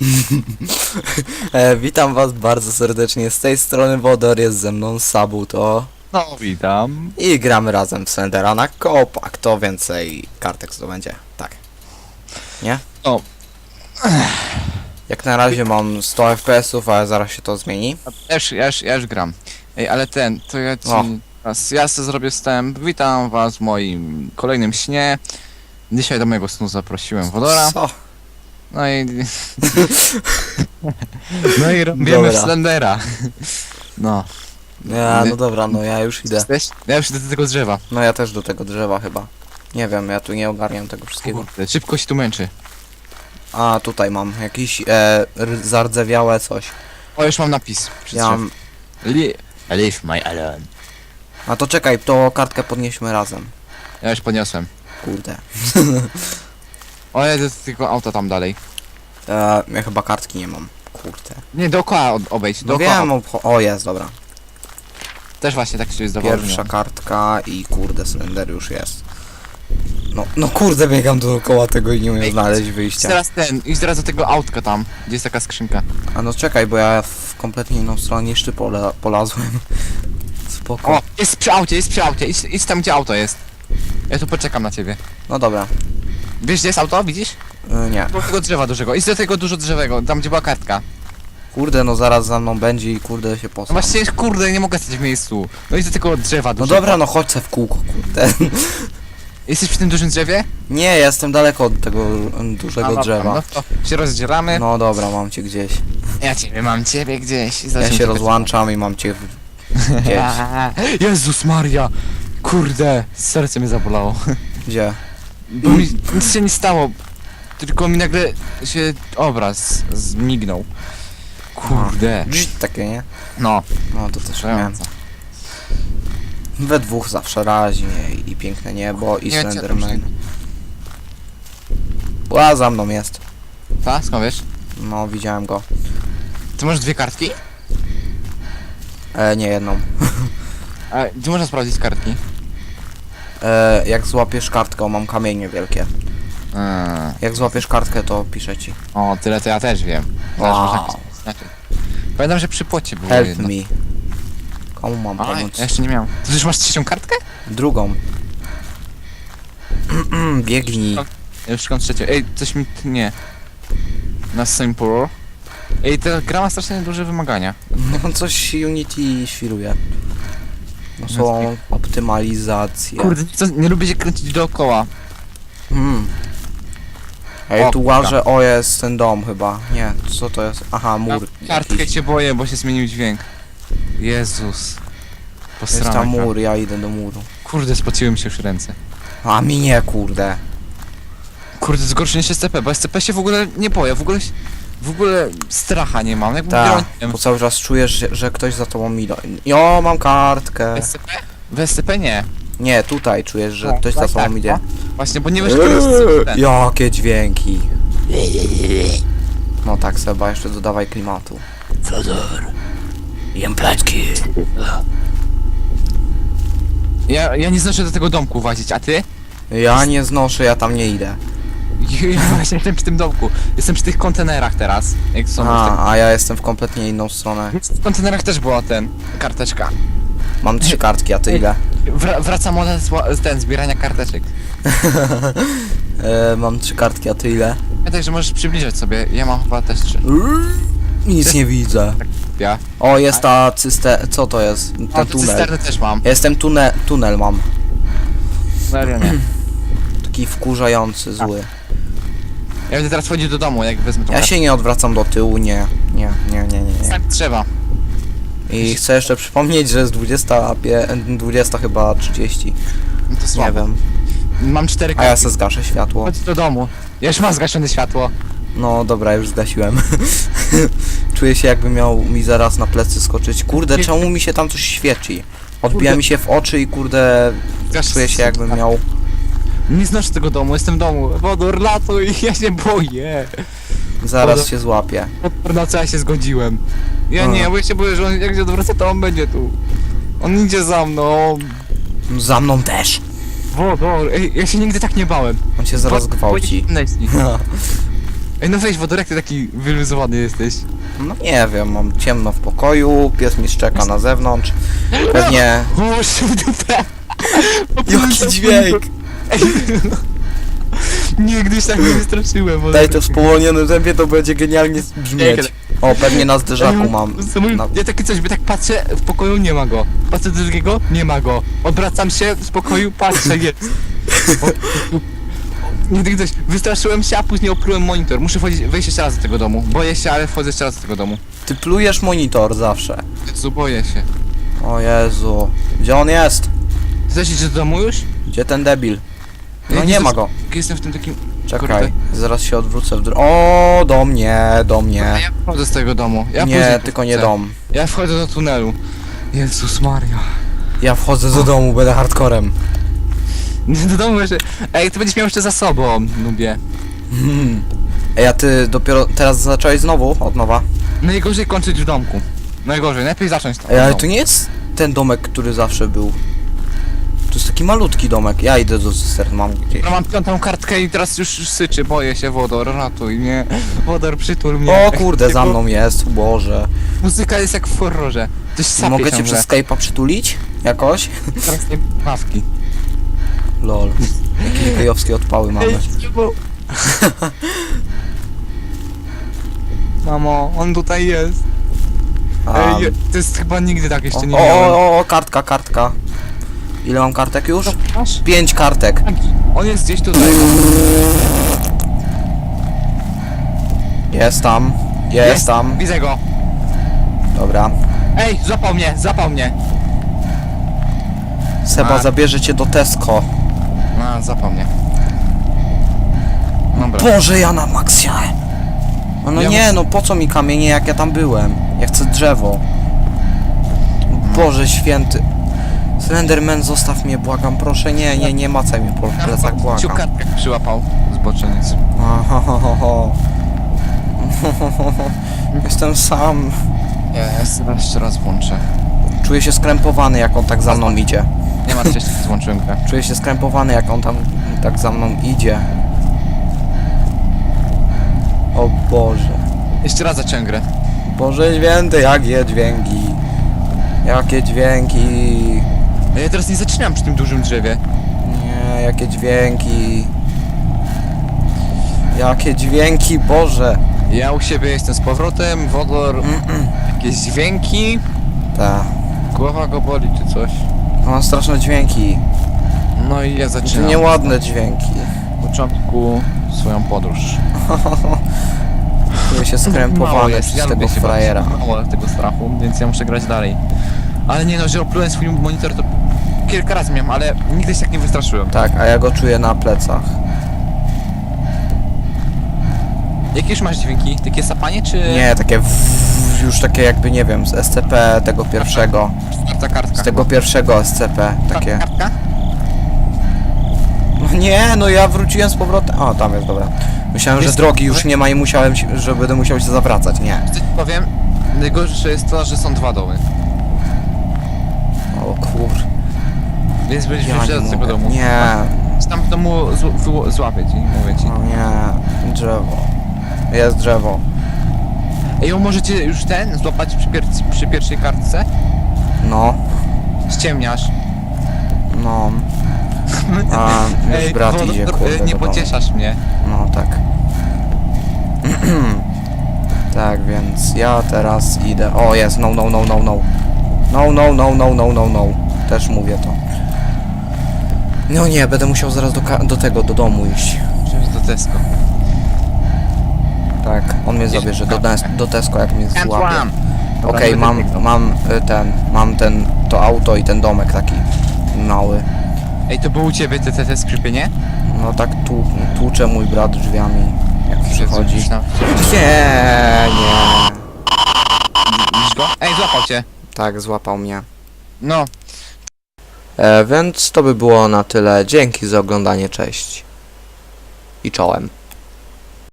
E, witam was bardzo serdecznie, z tej strony Wodor, jest ze mną Sabuto No, witam. i gramy razem w Slendera na koop, a kto więcej kartek zdobędzie, tak. Nie? O. Jak na razie mam 100 FPS-ów, ale zaraz się to zmieni. Ja już, ja już, ja już gram. Ej, ale ten, to ja ci... O. Teraz ja sobie zrobię wstęp. Witam was w moim kolejnym śnie. Dzisiaj do mojego snu zaprosiłem Wodora. Co? No i... no i robimy Dobra. Slendera. No. Ja, no dobra, no ja już idę. Jesteś? Ja już idę do tego drzewa. No ja też do tego drzewa chyba. Nie wiem, ja tu nie ogarniam tego wszystkiego. Kurde, szybko się tu męczy. A, tutaj mam jakieś e, r- zardzewiałe coś. O, już mam napis. przy Ja mam... Li... Leave my alone. A to czekaj, to kartkę podnieśmy razem. Ja już podniosłem. Kurde. O, jedę tylko auto tam dalej. E, ja chyba kartki nie mam. Kurde. Nie, dookoła ob- obejdź. No Dookoła. wiem, obcho- o jest, dobra. Też właśnie tak się zdawało. Pierwsza kartka i kurde, Slender już jest. No, no kurde, biegam dookoła tego i nie umiem Ej, znaleźć Idź wyjścia. teraz ten, idź teraz do tego autka tam, gdzie jest taka skrzynka. A no czekaj, bo ja w kompletnie inną stronę pola, polazłem. Spoko. O, jest przy aucie, jest przy aucie, idź, idź tam gdzie auto jest. Ja tu poczekam na ciebie. No dobra. Wiesz gdzie jest auto, widzisz? Y, nie. Do tego drzewa dużego, idź do tego dużo drzewego, tam gdzie była kartka. Kurde, no zaraz za mną będzie i kurde się No właśnie, kurde, nie mogę stać w miejscu. No idź do tego drzewa No dużego. dobra, no chodź se w kółko, kurde. Jesteś przy tym dużym drzewie? Nie, ja jestem daleko od tego mm, A, dużego dobra, drzewa. No to się rozdzielamy. No dobra, mam cię gdzieś. Ja ciebie mam, ciebie gdzieś. Ja Zaraz się cię rozłączam i mam cię w... gdzieś. Jezus Maria! Kurde, serce mnie zabolało. Gdzie? Bo mi nic się nie stało. Tylko mi nagle się obraz zmignął. Kurde. Dżdż, takie, nie? No, No to też miałem. przejąca. We dwóch zawsze raźnie i piękne niebo i Nie, co Slenderman. Ła, za mną jest. Ta? Skąd wiesz? No, widziałem go. Ty masz dwie kartki? E, nie jedną. A, gdzie można sprawdzić kartki? E, jak złapiesz kartkę, mam kamienie wielkie. Eee, Jak złapiesz kartkę, to piszę ci. o, tyle to ja też wiem. Zaraz Wow. można. Pamiętam, że przy płocie było Help jedno. me. Komu mam A, pomóc? ja jeszcze nie miałem. Ty już masz trzecią kartkę? Drugą. Biegnij. Ja już szukam trzecią. Ej, coś mi... nie. Na Simple. Ej, ta gra ma strasznie duże wymagania. No coś Unity świruje. No są optymalizacje. Kurde, co, nie lubię się kręcić dookoła. Hmm. Ej, O, tu kurwa. łażę, o jest ten dom chyba. Nie, co to jest? Aha, mur. Ja kartkę się boję, bo się zmienił dźwięk. Jezus. Jest Posrana tam mur, ja idę do muru. Kurde, spociły mi się już ręce. A mi nie, kurde. Kurde, zgorszenie się SCP, bo SCP się w ogóle nie boję, w ogóle... W ogóle stracha nie mam, jakbym Tak, bo cały czas czujesz, że, że ktoś za tobą idą. Jo, mam kartkę. W SCP? W SCP nie. Nie, tutaj czujesz, że No, ktoś za tak, tobą tak, idzie. Właśnie, bo nie wiesz, który jest ten. Jakie dźwięki. No tak, Seba, jeszcze dodawaj klimatu. Fodor. Jem placki. Ja, ja nie znoszę do tego domku włazić, a ty? Ja nie znoszę, ja tam nie idę. Ja właśnie jestem przy tym domku. Jestem przy tych kontenerach teraz. Jak są w tych... A, a ja jestem w kompletnie inną stronę. W kontenerach też była ten, karteczka. Mam trzy kartki, a ty ile? Wra wraca moda z, ła- z ten, zbierania karteczek. E, mam trzy kartki, a ty ile? Pamiętaj, że możesz przybliżać sobie, ja mam chyba też trzy. Nic nie widzę. Ja. O, jest ta cyste... Co to jest? Ten A te tunel. cysterny też mam. Ja jestem tunel, tunel mam. Serio nie. Taki wkurzający, zły. Ja będę teraz wchodził do domu, jak wezmę tą Ja się nie odwracam do tyłu, nie. Nie, nie, nie, nie. nie. Tak trzeba. I chcę jeszcze przypomnieć, że jest 20, pie- 20 chyba 30. No to Nie słabo. wiem. Mam cztery A ja se zgaszę światło. Chodź do domu. Ja już mam zgaszone światło. No dobra, już zgasiłem. Czuję się jakby miał mi zaraz na plecy skoczyć. Kurde, czemu mi się tam coś świeci? Odbija Kurde. mi się w oczy i kurde... Zgasz- Czuję się jakbym miał... Nie znoszę tego domu, jestem w domu. Wodor, latuj, ja się boję. Zaraz się złapię. Wodor, na co ja się zgodziłem. Ja A. nie, bo ja się boję, że on jak się odwraca, to on będzie tu. On idzie za mną. Za mną też. Wodor, ej, ja się nigdy tak nie bałem. On cię zaraz gwałci. Boję się Ej, no weź wodorek, ty taki wyluzowany jesteś. No nie wiem, mam ciemno w pokoju, pies mi szczeka na zewnątrz. Pewnie... O, w dupę! Jaki dźwięk! Nigdy się tak nie wystraszyłem. bo- Daj to w spowolnionym tempie, to będzie genialnie brzmieć. O, pewnie na zderzaku mam. Na... Ja takie coś, by tak patrzę, w pokoju nie ma go. Patrzę do drugiego, nie ma go. Odwracam się, w pokoju patrzę, jest. O, Nigdy ktoś, wystraszyłem się, a później oplułem monitor. Muszę wchodzić, wejść jeszcze raz do tego domu. Boję się, ale wchodzę jeszcze raz do tego domu. Ty plujesz monitor zawsze. Jezu, boję się. O Jezu. Gdzie on jest? Idziesz do domu już? Gdzie ten debil? No nie ma go. Jestem w tym takim... Czekaj, zaraz się odwrócę w dr... O, do mnie, do mnie. ja wchodzę z tego domu. Ja Nie, tylko nie wchodzę. dom. Ja wchodzę do tunelu. Jezus Maria. Ja wchodzę do domu, będę hardcorem. Nie do domu jeszcze. Ej, ty będziesz miał jeszcze za sobą, nubie. Hmm. Ej, a ty dopiero teraz zacząłeś znowu, od nowa? Najgorzej kończyć w domku. Najgorzej, najlepiej zacząć to. Ej, ale to nie jest ten domek, który zawsze był. To jest taki malutki domek. Ja idę do cysterny, mam gdzieś. Ja mam piątą kartkę i teraz już syczy, boję się, Wodor, ratuj mnie. Wodor, przytul mnie. O kurde, za mną jest, Boże. Muzyka jest jak w horrorze. Coś sapie Mogę cię ciągle. przez Skype'a przytulić? Jakoś? Teraz nie mawki. Lol. Jakie gejowskie odpały mamy. Mamo, on tutaj jest. A, Ej, to jest chyba nigdy tak o, jeszcze nie o, miałem. o, o, kartka, kartka. Ile mam kartek już? Masz? Pięć kartek. On jest gdzieś tutaj. Jest tam. Jest tam. Widzę go. Dobra. Ej, złapał mnie, złapał mnie. Seba A. zabierze cię do Tesco. A, złapał mnie. Dobra. Boże, ja na maksie. No, no Ja nie, mus- no po co mi kamienie, jak ja tam byłem? Ja chcę drzewo. Boże święty. Slenderman, zostaw mnie, błagam, proszę, nie, nie, nie macaj mnie po plecach, błagam. kartkę przyłapał. Zboczeniec. Jestem sam. Nie, ja sobie jeszcze raz włączę. Czuję się skrępowany, jak on tak za mną idzie. Nie ma jeszcze złączyłem grę. Czuję się skrępowany, jak on tam tak za mną idzie. O Boże. Jeszcze raz zacząłem grę. Boże święty, jakie dźwięki. Jakie dźwięki. A ja teraz nie zaczynam przy tym dużym drzewie. Nie, jakie dźwięki. Jakie dźwięki, Boże. Ja u siebie jestem z powrotem, wodor, jakieś dźwięki, Ta. głowa go boli czy coś. Mam straszne dźwięki. No i ja zaczynam nieładne dźwięki. w początku swoją podróż. Czuję się Mało skrępowany jest, przez tego lubię się frajera. bać. Mało tego strachu, więc ja muszę grać dalej. Ale nie no, że oplułem swój monitor to kilka razy miałem, ale nigdy się tak nie wystraszyłem. Tak, a ja go czuję na plecach. Jakie już masz dźwięki? Takie sapanie czy... Nie, takie w, już takie jakby nie wiem, z SCP tego pierwszego. Czwarta kartka. Z tego pierwszego SCP. Takie. Kartka? No nie, no ja wróciłem z powrotem. O, tam jest, dobra. Myślałem, że Jest- drogi już nie ma i musiałem, się- że będę musiał się zawracać. Nie. Coś ci powiem, najgorsze jest to, że są dwa domy. O kur... Więc będziesz Ja z tego mogę. domu. Nie, Tam w domu zł- wyło- złapię ci, mówię ci. no nie. Drzewo. Jest drzewo. Ej, ją możecie już ten złapać przy, pier przy pierwszej kartce? No, Ściemniasz. no. A, już brat Wodor, idzie, e, kurde, nie do domu. pocieszasz mnie. No tak. tak, więc ja teraz idę. O, jest, no, no, no, no, no. No, no, no, no, no, no, no. Też mówię to. No nie, będę musiał zaraz do, do tego, do domu iść. Wziąć do Tesco. Tak, on mnie zabierze do, do Tesco, jak mnie złapie. Okej, nie mam, mam y, ten, mam ten, to auto i ten domek taki mały. Ej, to było u ciebie te, te, te skrzypienie? No tak tu, tłucze mój brat drzwiami, jak przychodzi. Nie, nie. Widzisz go? Ej, złapał cię. Tak, złapał mnie. No, E, więc to by było na tyle. Dzięki za oglądanie, cześć. I czołem.